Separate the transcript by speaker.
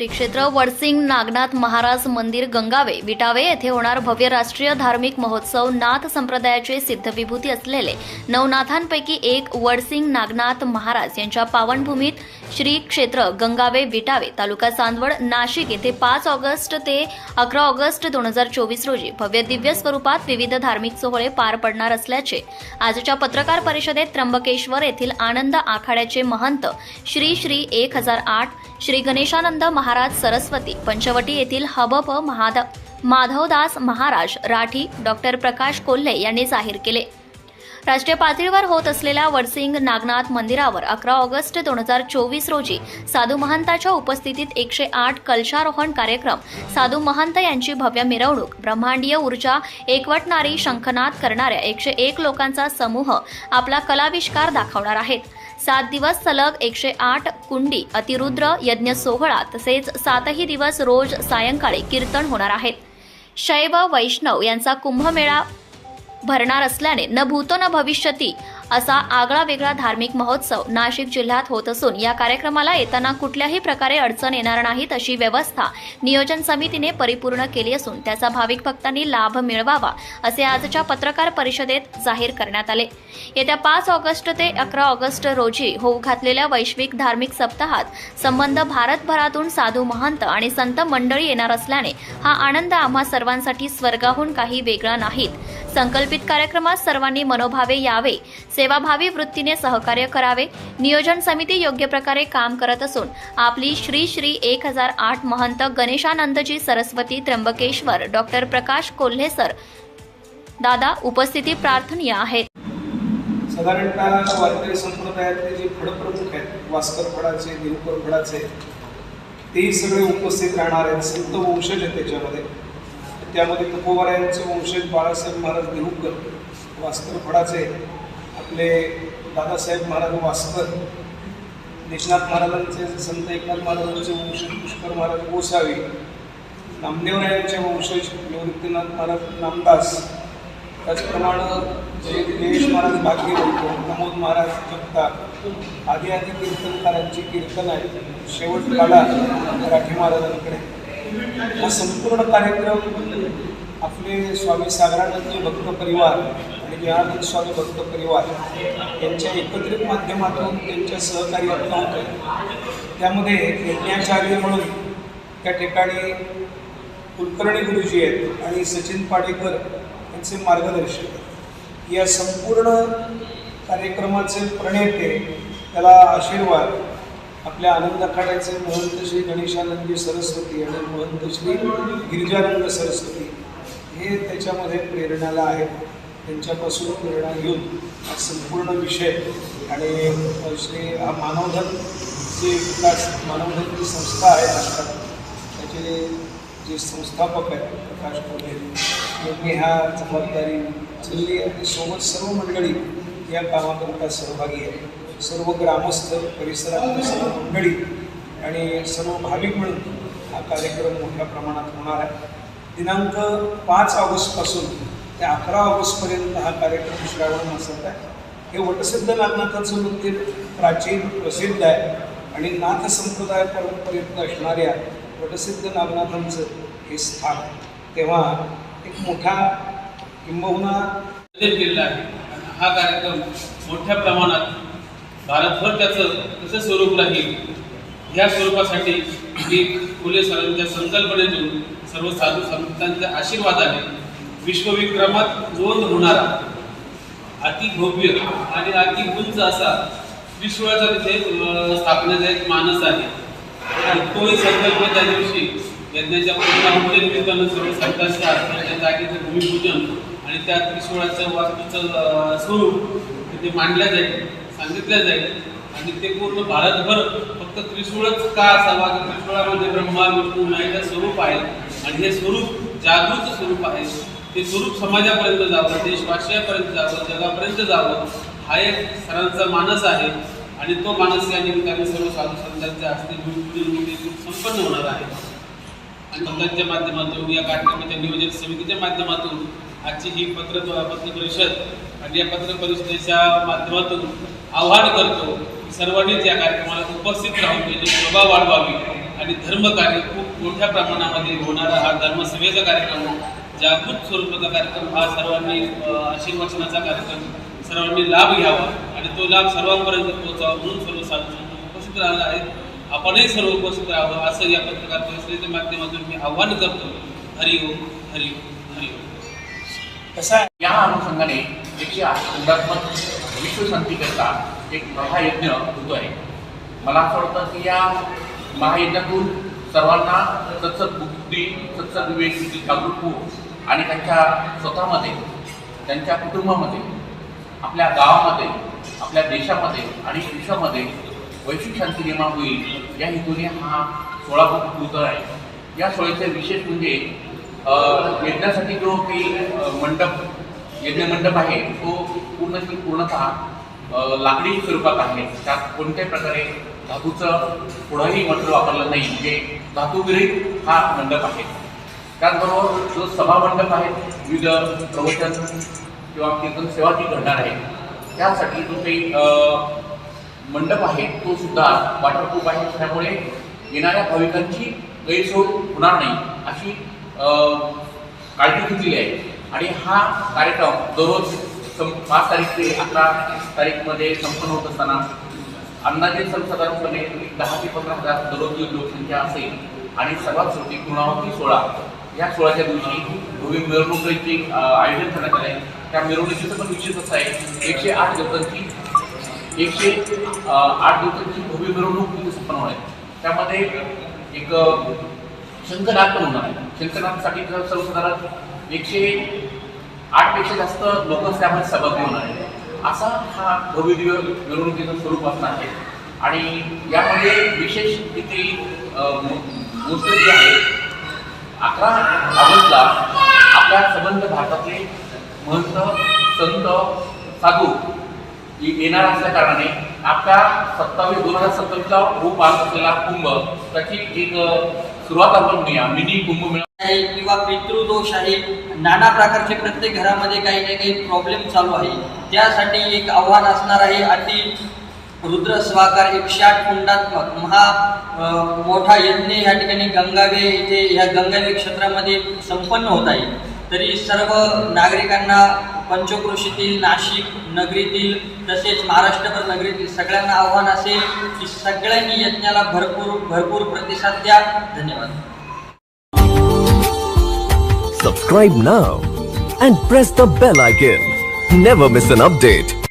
Speaker 1: श्री क्षेत्र वडसिंग नागनाथ महाराज मंदिर गंगावे विटावे येथे होणार भव्य राष्ट्रीय धार्मिक महोत्सव नाथ संप्रदायाचे सिद्धविभूती असलेले नवनाथांपैकी एक वडसिंग नागनाथ महाराज यांच्या पावनभूमीत श्री क्षेत्र गंगावे विटावे तालुका चांदवड नाशिक येथे पाच ऑगस्ट ते अकरा ऑगस्ट दोन हजार चोवीस रोजी भव्य दिव्य स्वरूपात विविध धार्मिक सोहळे पार पडणार असल्याचे आजच्या पत्रकार परिषदेत त्र्यंबकेश्वर येथील आनंद आखाड्याचे महंत श्री श्री एक हजार आठ श्री गणेशानंद महाराज सरस्वती पंचवटी येथील हबप महाद माधवदास महाराज राठी डॉक्टर प्रकाश कोल्हे यांनी जाहीर केले. राष्ट्रीय पातळीवर होत असलेल्या वडसिंग नागनाथ मंदिरावर अकरा ऑगस्ट दोन हजार चोवीस रोजी साधू महंताच्या उपस्थितीत एकशे आठ कलशारोहण कार्यक्रम साधू महंत यांची भव्य मिरवणूक ब्रह्मांडीय ऊर्जा एकवटणारी शंखनाद करणाऱ्या एकशे एक लोकांचा समूह आपला कलाविष्कार दाखवणार आहेत. सात दिवस सलग एकशे आठ कुंडी अतिरुद्र यज्ञ सोहळा तसेच सातही दिवस रोज सायंकाळी कीर्तन होणार आहेत. शैव वैष्णव यांचा कुंभमेळा भरणार असल्याने न भूतो न भविष्यती असा आगळा वेगळा धार्मिक महोत्सव नाशिक जिल्ह्यात होत असून या कार्यक्रमाला येताना कुठल्याही प्रकारे अडचण येणार नाहीत अशी व्यवस्था नियोजन समितीने परिपूर्ण केली असून त्याचा भाविक भक्तांनी लाभ मिळवावा असे आजच्या पत्रकार परिषदेत जाहीर करण्यात आले. येत्या पाच ऑगस्ट ते अकरा ऑगस्ट रोजी होऊ घातलेल्या वैश्विक धार्मिक सप्ताहात संबंध भारतभरातून साधू महंत आणि संत मंडळी येणार असल्याने हा आनंद आम्हा सर्वांसाठी स्वर्गाहून काही वेगळा नाहीत. संकल्पित कार्यक्रमात सर्वांनी मनोभावे यावे सेवाभावी वृत्तीने सहकार्य करावे. नियोजन समिती योग्य प्रकारे काम करत असून आपली श्री श्री एक हजार आठ महंत गणेशानंदजी सरस्वती त्र्यंबकेश्वर डॉक्टर प्रकाश कोल्हे सर दादा उपस्थिती प्रार्थनीय आहेत.
Speaker 2: साधारणतः वारकरी संप्रदायातले जे फडप्रमुख आहेत वास्कर फडाचे निरुपर फडाचे तेही सगळे उपस्थित राहणार आहेत संत वंशज आहेत त्याच्यामध्ये. त्यामध्ये तुकोबारायांचे वंशज बाळासाहेब महाराज निरुपकर वास्कर फडाचे आपले दादासाहेब महाराज वास्कर निष्णात महाराजांचे संत एकनाथ महाराजांचे वंशज पुष्कर महाराज गोसावी नामदेवरायांचे वंशज निवृत्तीनाथ महाराज नामदास त्याचप्रमाणे जे दिनेश महाराज बागे प्रमोद महाराज जगताप आदी आदी कीर्तनकारांची कीर्तन आहे शेवट काढा राठी महाराजांकडे. हा संपूर्ण कार्यक्रम आपले स्वामी सागरानंद भक्त परिवार आणि या स्वामी भक्त परिवार यांच्या एकत्रित माध्यमातून त्यांच्या सहकार्यातून होत त्यामध्ये यज्ञाचार्य म्हणून त्या ठिकाणी कुलकर्णी गुरुजी आहेत आणि सचिन पाडेकर यांचे मार्गदर्शक आहेत. या संपूर्ण कार्यक्रमाचे प्रणेते त्याला आशीर्वाद आपल्या आनंद अखाड्याचे महंत श्री गणेशानंदी सरस्वती आणि महंत श्री गिरिजानंद सरस्वती हे त्याच्यामध्ये प्रेरणाला आहेत त्यांच्यापासून प्रेरणा घेऊन हा संपूर्ण विषय आणि श्री हा मानवधन जे विकास मानवधन जी संस्था आहे राष्ट्रात त्याचे जे संस्थापक आहेत प्रकाश कोले यांनी ह्या जबाबदारी उचलली आणि सोबत सर्व मंडळी या कामाकरिता सहभागी आहे सर्व ग्रामस्थ परिसरातील सर्व मंडळी आणि सर्व भाविक मिळून हा कार्यक्रम मोठ्या प्रमाणात होणार आहे. दिनांक पाच ऑगस्टपासून ते अकरा ऑगस्टपर्यंत हा कार्यक्रम श्रावण मासात आहे. हे वटसिद्ध नागनाथाचं मंदिर प्राचीन प्रसिद्ध आहे आणि नाथ संप्रदाय परंपरेत असणाऱ्या वटसिद्ध नागनाथांचं हे स्थान तेव्हा एक मोठा किंबहुना
Speaker 3: केलेला आहे. आणि हा कार्यक्रम मोठ्या प्रमाणात भारतभर त्याचं कसं स्वरूप राहील ह्या स्वरूपासाठी मी फुले सरांच्या संकल्पनेतून सर्व साधू संतांच्या आशीर्वादाने विश्वविक्रमात नोंद होणारा अति भव्य आणि अति उंच असा विश्वाचा तिथे स्थापनेचा एक मानस आहे. आणि तोही संकल्प त्या दिवशी यज्ञाच्या पूर्ण सर्व संतांच्या त्या जागेचं भूमिपूजन आणि त्या त्रिशूळाचं वास्तूचं स्वरूप तिथे मांडल्या जाईल सांगितल्या जाईल. आणि ते पूर्ण भारतभर फक्त त्रिशूळच का असावा? की त्रिशूळामध्ये ब्रह्मा विष्णू महेश स्वरूप आहे आणि हे स्वरूप जागृत स्वरूप आहे. ते स्वरूप समाजापर्यंत जावं देशवासियापर्यंत जावं जगापर्यंत जावं हा एक सरांचा मानस आहे. आणि तो मानस या निमित्ताने सर्व साधू संतांच्या हस्ते संपन्न होणार आहे. आणि संतांच्या माध्यमातून या कार्यक्रमाच्या नियोजन समितीच्या माध्यमातून आजची ही पत्र पत्र परिषद आणि या पत्र परिषदेच्या माध्यमातून आव्हान करतो सर्वांनीच या कार्यक्रमाला उपस्थित राहून त्याची शोभा वाढवावी. आणि धर्मकार्य खूप मोठ्या प्रमाणामध्ये होणारा हा धर्मसेवेचा कार्यक्रम जागृत स्वरूपाचा कार्यक्रम हा सर्वांनी आशीर्वचनाचा कार्यक्रम सर्वांनी लाभ घ्यावा आणि तो लाभ सर्वांपर्यंत पोहोचावा म्हणून सर्व साधू उपस्थित राहणार आहेत. आपणही सर्व उपस्थित राहावं असं या पत्रकार परिषदेच्या माध्यमातून मी आव्हान करतो. हरिओम हरिओम हरिओम
Speaker 2: तसा
Speaker 4: या अनुषंगाने देखील संघात्मक विश्वशांतीकरता एक महायज्ञ होतो आहे. मला असं वाटतं की या महायज्ञातून सर्वांना सत्सद बुद्धी सत्सद विवेक जागृत होऊ आणि त्यांच्या स्वतःमध्ये त्यांच्या कुटुंबामध्ये आपल्या गावामध्ये आपल्या देशामध्ये आणि विश्वामध्ये वैश्विक शांती निर्माण होईल या हेतूने हा सोळा होत आहे. या सोहळ्याचे विशेष म्हणजे यज्ञासाठी जो काही मंडप यज्ञ मंडप आहे तो पूर्ण पूर्णतः लाकडी स्वरूपात आहे. त्यात कोणत्याही प्रकारे धातूचं कुठंही मटेरियल वापरलं नाही म्हणजे धातुविरहित हा मंडप आहे. त्याचबरोबर जो सभामंडप आहे विविध प्रवचन किंवा कीर्तन सेवा जी घडणार आहे त्यासाठी जो काही मंडप आहे तो सुद्धा वॉटरप्रूफ आहे. त्यामुळे येणाऱ्या भाविकांची गैरसोय होणार नाही अशी काळजी घेतलेली आहे. आणि हा कार्यक्रम दररोज सं पाच तारीख ते अकरा तारीखमध्ये संपन्न होत असताना अंदाजे सर्वसाधारणपणे दहा ते पंधरा हजार दररोज लोकसंख्या असेल आणि सर्वात शेवटी पूर्णावती सोळा या सोहळ्याच्या दिवशी भव्य मिरवणुकीचे आयोजन करण्यात आले आहे त्या मिरवणुकीचं पण विशेष असं आहे. एकशे आठ दिवसांची एकशे आठ दिवसांची भव्य मिरवणूक तिथे संपन्न होणार आहे. त्यामध्ये एक अ, शंखनाद पण होणार आहे. शंखनादसाठी सर्वसाधारण एकशे आठपेक्षा जास्त लोक त्यामध्ये सहभागी होणार आहे असा हा भव्य दिव्य मिरवणुकीचं स्वरूप असणार आहे. आणि यामध्ये विशेष तिथे अ, गोष्ट जी आहे अकरा ऑगस्टला आपल्या संबंध भारतातले महंत संत साधू येणार असल्या कारणाने आपल्या सत्तावीस दोन हजार सत्तावीसला रूप पाहत असलेला कुंभ त्याची एक सुरुवात आपण म्हणूया मिनी कुंभमेळा
Speaker 5: आहे किंवा पितृदोष आहे. नाना प्रकारचे प्रत्येक घरामध्ये काही ना काही प्रॉब्लेम चालू आहे. त्यासाठी एक आव्हान असणार आहे. अति रुद्र स्वाकार एकशे आठ कुंडात्मक महा मोठा यज्ञ या ठिकाणी गंगावे इथे या गंगावे क्षेत्रामध्ये संपन्न होत आहे. तरी सर्व नागरिकांना पंचक्रोशीतील नाशिक नगरीतील तसेच महाराष्ट्रभर नगरीतील सगळ्यांना आव्हान असेल की सगळ्यांनी यज्ञाला भरपूर भरपूर प्रतिसाद द्या. धन्यवाद.
Speaker 6: Subscribe now and press the bell icon never miss an update